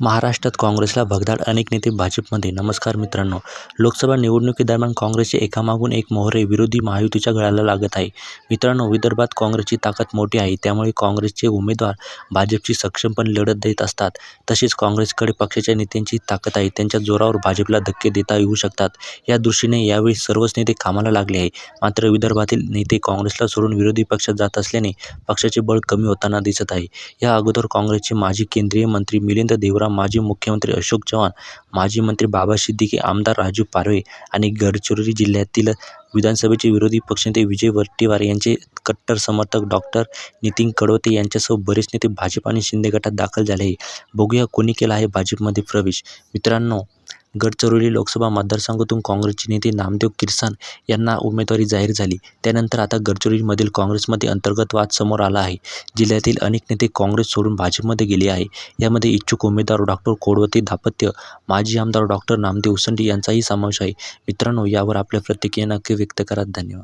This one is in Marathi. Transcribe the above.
महाराष्ट्रात काँग्रेसला भगदाड, अनेक नेते भाजपमध्ये नमस्कार मित्रांनो, लोकसभा निवडणुकीदरम्यान काँग्रेसचे एकामागून एक मोहरे विरोधी महायुतीच्या गळाला लागत आहे. मित्रांनो, विदर्भात काँग्रेसची ताकद मोठी आहे. त्यामुळे काँग्रेसचे उमेदवार भाजपची सक्षमपणे लढत देत असतात. तसेच काँग्रेसकडे पक्षाच्या नेत्यांची ताकद आहे. त्यांच्या जोरावर भाजपला धक्के देता येऊ शकतात. या दृष्टीने यावेळी सर्वच नेते कामाला लागले आहे. मात्र विदर्भातील नेते काँग्रेसला सोडून विरोधी पक्षात जात असल्याने पक्षाचे बळ कमी होताना दिसत आहे. या अगोदर काँग्रेसचे माजी केंद्रीय मंत्री मिलिंद देवराम माजी मुख्यमंत्री अशोक चव्हाण, माजी मंत्री बाबा सिद्दीकी, आमदार राजू पारवे आणि गडचिरोली जिल्ह्यातील विधानसभेचे विरोधी पक्षनेते विजय वडेट्टीवार यांचे कट्टर समर्थक डॉक्टर नितीन कडवते यांच्यासह बरेच नेते भाजप आणि शिंदे गटात दाखल झाले आहे. बघूया कोणी केला आहे भाजपमध्ये प्रवेश? मित्रांनो, गडचिरोली लोकसभा मतदारसंघातून काँग्रेसचे नेते नामदेव किरसाण यांना उमेदवारी जाहीर झाली. त्यानंतर आता गडचिरोलीमधील काँग्रेसमध्ये अंतर्गत वाद समोर आला आहे. जिल्ह्यातील अनेक नेते काँग्रेस सोडून भाजपमध्ये गेले आहे. यामध्ये इच्छुक उमेदवार डॉक्टर कोडवते दापत्य माजी आमदार डॉक्टर नामदेव उसंडी यांचाही समावेश आहे. मित्रांनो, यावर आपल्या प्रतिक्रिया नक्की व्यक्त करा. धन्यवाद.